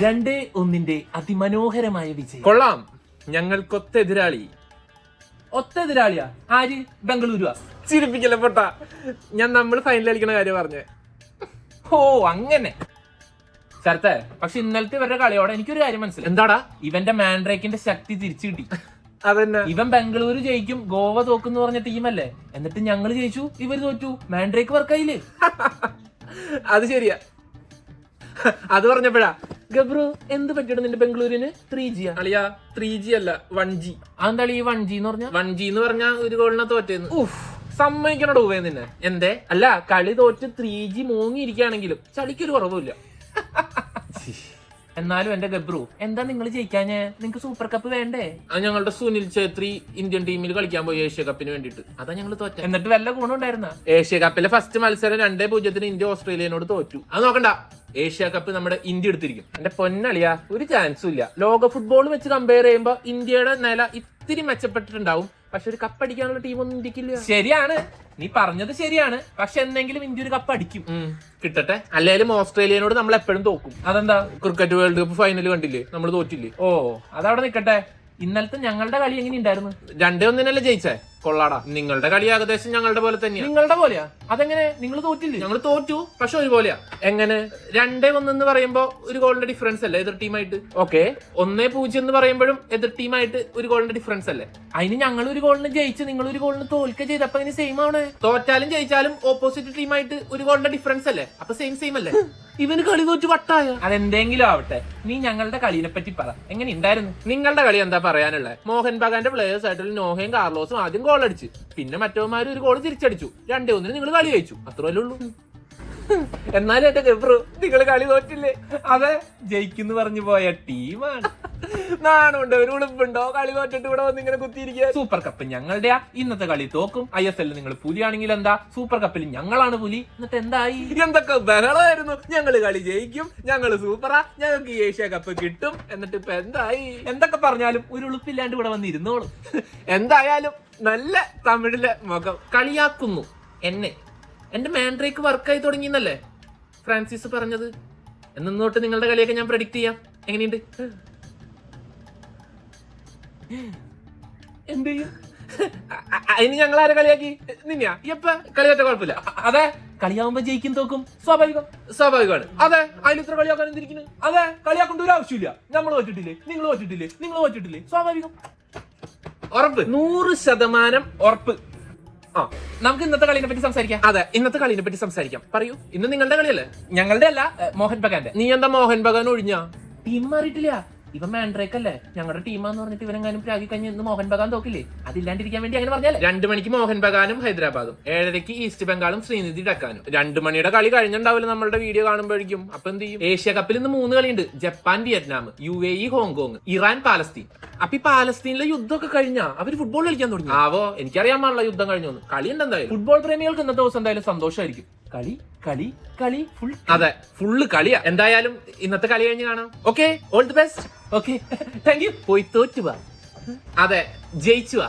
രണ്ട് ഒന്നിന്റെ അതിമനോഹരമായ വിജയം. കൊള്ളാം. ഞങ്ങൾക്കൊത്ത എതിരാളി ഒത്ത എതിരാളിയാ ആര് ബംഗളൂരുവാ ചിരിപ്പിക്കല പൊട്ട. ഞാൻ നമ്മൾ ഫൈനൽ കളിക്കണ കാര്യം പറഞ്ഞു. ഓ അങ്ങനെ. ശരത്തെ പക്ഷെ ഇന്നലത്തെ ഇവരുടെ കളിയോടെ എനിക്കൊരു കാര്യം മനസ്സിലായി. എന്താടാ? ഇവന്റെ മാൻഡ്രേക്കിന്റെ ശക്തി തിരിച്ചു കിട്ടി. അതന്നെ. ഇവൻ ബംഗളൂരു ജയിക്കും ഗോവ തോക്കുന്നു പറഞ്ഞ ടീമല്ലേ. എന്നിട്ട് ഞങ്ങൾ ജയിച്ചു ഇവർ തോറ്റു. മാൻഡ്രേക്ക് വർക്കായില്ലേ അത് ശരിയാ. അത് പറഞ്ഞപ്പോഴാ ഗബ്രു എന്ത് പറ്റിയിട്ട് നിന്റെ ബംഗളൂരിന് ത്രീ ജി അളിയാ ത്രീ ജി അല്ല വൺ ജി അതെന്താ ഈ വൺ ജി എന്ന് പറഞ്ഞ? വൺ ജി എന്ന് പറഞ്ഞ ഒരു ഗോളിനെ തോറ്റേന്ന്. ഉഫ് സമ്മതിക്കണോ ഉവേ നിന്നെ. എന്തേ? അല്ല കളി തോറ്റ് ത്രീ ജി മൂങ്ങിയിരിക്കുകയാണെങ്കിലും ചളിക്കൊരു കുറവുമില്ല. എന്നാലും എന്റെ ഗബ്രു എന്താ നിങ്ങൾ ജയിക്കാഞ്ഞേ? നിങ്ങക്ക് സൂപ്പർ കപ്പ് വേണ്ടേ? അത് ഞങ്ങളുടെ സുനിൽ ഛേത്രി ഇന്ത്യൻ ടീമിൽ കളിക്കാൻ പോയി ഏഷ്യ കപ്പിന് വേണ്ടിട്ട് അതാ ഞങ്ങൾ തോറ്റ. എന്നിട്ട് വല്ല ഗുണം ഉണ്ടായിരുന്ന ഏഷ്യ കപ്പിലെ ഫസ്റ്റ് മത്സരം രണ്ടേ പൂജ്യത്തിന് ഇന്ത്യ ഓസ്ട്രേലിയനോട് തോറ്റു. അത് നോക്കണ്ട. ഏഷ്യ കപ്പ് നമ്മുടെ ഇന്ത്യ എടുത്തിരിക്കും. എന്റെ പൊന്നളിയ ഒരു ചാൻസും ഇല്ല. ലോക ഫുട്ബോൾ വെച്ച് കമ്പയർ ചെയ്യുമ്പോ ഇന്ത്യയുടെ നില ഇത്തിരി മെച്ചപ്പെട്ടിട്ടുണ്ടാവും. പക്ഷെ ഒരു കപ്പ് അടിക്കാനുള്ള ടീമൊന്നും ഇന്ത്യക്കില്ല ശരിയാണ്. നീ പറഞ്ഞത് ശരിയാണ്. പക്ഷെ എന്തെങ്കിലും ഇന്ത്യ ഒരു കപ്പ് അടിക്കും. കിട്ടട്ടെ. അല്ലെങ്കിലും ഓസ്ട്രേലിയനോട് നമ്മൾ എപ്പോഴും തോക്കും. അതെന്താ? ക്രിക്കറ്റ് വേൾഡ് കപ്പ് ഫൈനൽ കണ്ടില്ലേ? നമ്മൾ തോറ്റില്ലേ? ഓ അതവിടെ നിൽക്കട്ടെ ഇന്നലത്തെ ഞങ്ങളുടെ കളി എങ്ങനെ ഉണ്ടായിരുന്നു രണ്ടേ ഒന്നിനല്ലേ ജയിച്ചേ? കൊള്ളാടാ. നിങ്ങളുടെ കളി ഏകദേശം ഞങ്ങളുടെ പോലെ തന്നെയാണ് നിങ്ങളുടെ പോലെയാ? അതെങ്ങനെ? നിങ്ങൾ തോറ്റില്ലേ? ഞങ്ങൾ തോറ്റു പക്ഷെ ഒരുപോലെയാ എങ്ങനെ? രണ്ടേ ഒന്നെന്ന് പറയുമ്പോ ഒരു ഗോളിന്റെ ഡിഫറൻസ് അല്ലേ എതിർ ടീമായിട്ട് ഓക്കെ. ഒന്നേ പൂജ്യം എന്ന് പറയുമ്പോഴും എതിർ ടീമായിട്ട് ഒരു ഗോളിന്റെ ഡിഫറൻസ് അല്ലേ? അതിന് ഞങ്ങൾ ഒരു ഗോളിന് ജയിച്ച് നിങ്ങൾ ഒരു ഗോളിന് തോൽക്ക ചെയ്തപ്പോ അതിന് സെയിം ആണ്. തോറ്റാലും ജയിച്ചാലും ഓപ്പോസിറ്റ് ടീമായിട്ട് ഒരു ഗോളിന്റെ ഡിഫറൻസ് അല്ലേ? അപ്പൊ സെയിം സെയിം അല്ലേ? ഇവന് കളി തോറ്റ് വട്ടായ? അതെന്തെങ്കിലും ആവട്ടെ. നീ ഞങ്ങളുടെ കളിനെ പറ്റി പറ. എങ്ങനെ ഉണ്ടായിരുന്നു? നിങ്ങളുടെ കളി എന്താ പറയാനുള്ളത് മോഹൻ ബഗാന്റെ പ്ലേയേഴ്സ് ആയിട്ടുള്ള നോഹയും കാർലോസും ആദ്യം ഗോൾ അടിച്ച്. പിന്നെ മറ്റവന്മാര് ഒരു ഗോൾ തിരിച്ചടിച്ചു. രണ്ടേ ഒന്നിന് നിങ്ങൾ കളി കഴിച്ചു അത്രയല്ലേ ഉള്ളൂ. എന്നാലും എന്റെ ഗബ്രു നിങ്ങൾ കളി തോറ്റില്ലേ? അതെ ജയിക്കുന്നു പറഞ്ഞു പോയ ടീമാണ്. നാണുണ്ടോ? ഒരു ഉളുപ്പുണ്ടോ? കളി തോറ്റിട്ട് ഇവിടെ വന്ന് ഇങ്ങനെ കുത്തിയിരിക്കുക. സൂപ്പർ കപ്പ് ഞങ്ങളുടെ ഇന്നത്തെ കളി തോക്കും. ഐ എസ് എല്ലിൽ നിങ്ങൾ പുലിയാണെങ്കിൽ എന്താ? സൂപ്പർ കപ്പിൽ ഞങ്ങളാണ് പുലി. എന്നിട്ട് എന്തായി? എന്തൊക്കെ ബഹളമായിരുന്നു? ഞങ്ങൾ കളി ജയിക്കും. ഞങ്ങൾ സൂപ്പറാ ഞങ്ങൾക്ക് ഏഷ്യ കപ്പ് കിട്ടും. എന്നിട്ട് ഇപ്പൊ എന്തായി? എന്തൊക്കെ പറഞ്ഞാലും ഒരു ഉളുപ്പില്ലാണ്ട് ഇവിടെ വന്ന് ഇരുന്നോളും. എന്തായാലും നല്ല തമിഴിലെ മുഖം. കളിയാക്കുന്നു. എന്നെ. എന്റെ മാൻഡ്രേക്ക് വർക്കായി തുടങ്ങിയെന്നല്ലേ? ഫ്രാൻസിസ് പറഞ്ഞത്. എന്നോട്ട് നിങ്ങളുടെ കളിയൊക്കെ ഞാൻ പ്രഡിക്റ്റ് ചെയ്യാം. എങ്ങനെയുണ്ട്? എന്ത് ചെയ്യും? അതിന് ഞങ്ങൾ ആരെ കളിയാക്കി? നിന്നെയാ? എപ്പ കളിയാറ്റ കുഴപ്പമില്ല. അതെ. കളിയാവുമ്പോ ജയിക്കും തോക്കും. സ്വാഭാവികം. സ്വാഭാവികമാണ്. അതെ. അതിൽ ഇത്ര കളിയാക്കാൻ എന്തിരിക്കുന്നു? അതെ. കളിയാക്കേണ്ട ഒരു ആവശ്യമില്ല. നമ്മൾ പറ്റിട്ടില്ലേ നിങ്ങൾ പറ്റിട്ടില്ലേ നിങ്ങൾ പറ്റിട്ടില്ലേ സ്വാഭാവികം. ഉറപ്പ്. നൂറ് ശതമാനം ഉറപ്പ്. ആ നമുക്ക് ഇന്നത്തെ കളിനെ പറ്റി സംസാരിക്കാം. അതെ ഇന്നത്തെ കളിനെ പറ്റി സംസാരിക്കാം. പറയൂ ഇന്ന് നിങ്ങളുടെ കളിയല്ലേ? ഞങ്ങളുടെ അല്ല മോഹൻ ബഗാന്റെ. നീ എന്താ മോഹൻ ബഗാൻ ഒഴിഞ്ഞ? ടീം മാറിയിട്ടില്ല ഇവൻ മാൻഡ്രേക്ക് അല്ലേ ഞങ്ങളുടെ ടീമാന്ന് പറഞ്ഞിട്ട് ഇവനെങ്ങാനും പ്രാഗി കഴിഞ്ഞ് ഇന്ന് മോഹൻ ബഗാൻ തോക്കില്ലേ? അതില്ലാണ്ടിരിക്കാൻ വേണ്ടി അങ്ങനെ പറഞ്ഞാലേ? രണ്ടു മണിക്ക് മോഹൻ ബഗാനും ഹൈദരാബാദും ഏഴരയ്ക്ക് ഈസ്റ്റ് ബംഗാളും ശ്രീനിധി ഡക്കാനും. രണ്ടു മണിയുടെ കളി കഴിഞ്ഞുണ്ടാവില്ല നമ്മളുടെ വീഡിയോ കാണുമ്പോഴേക്കും? അപ്പൊ എന്ത് ചെയ്യും? ഏഷ്യ കപ്പിൽ ഇന്ന് മൂന്ന് കളിയുണ്ട്. Japan Vietnam U A E Hong Kong Iran Palestine. അപ്പൊ ഈ പാലസ്തീനിലെ യുദ്ധമൊക്കെ കഴിഞ്ഞാ അവർ ഫുട്ബോൾ കളിക്കാൻ തുടങ്ങി. ആവോ എനിക്കറിയാൻ പാടില്ല യുദ്ധം കഴിഞ്ഞു കളി ഉണ്ട് എന്തായാലും. ഫുട്ബോൾ പ്രേമികൾക്ക് ഇന്നത്തെ ദിവസം എന്തായാലും സന്തോഷമായിരിക്കും കളി കളി കളി ഫുൾ അതെ ഫുള്ള് കളിയാ. എന്തായാലും ഇന്നത്തെ കളി കഴിഞ്ഞ് കാണാം. Okay all the best okay thank you പോയി തോറ്റുവാ. അതെ. ജയിച്ചു വാ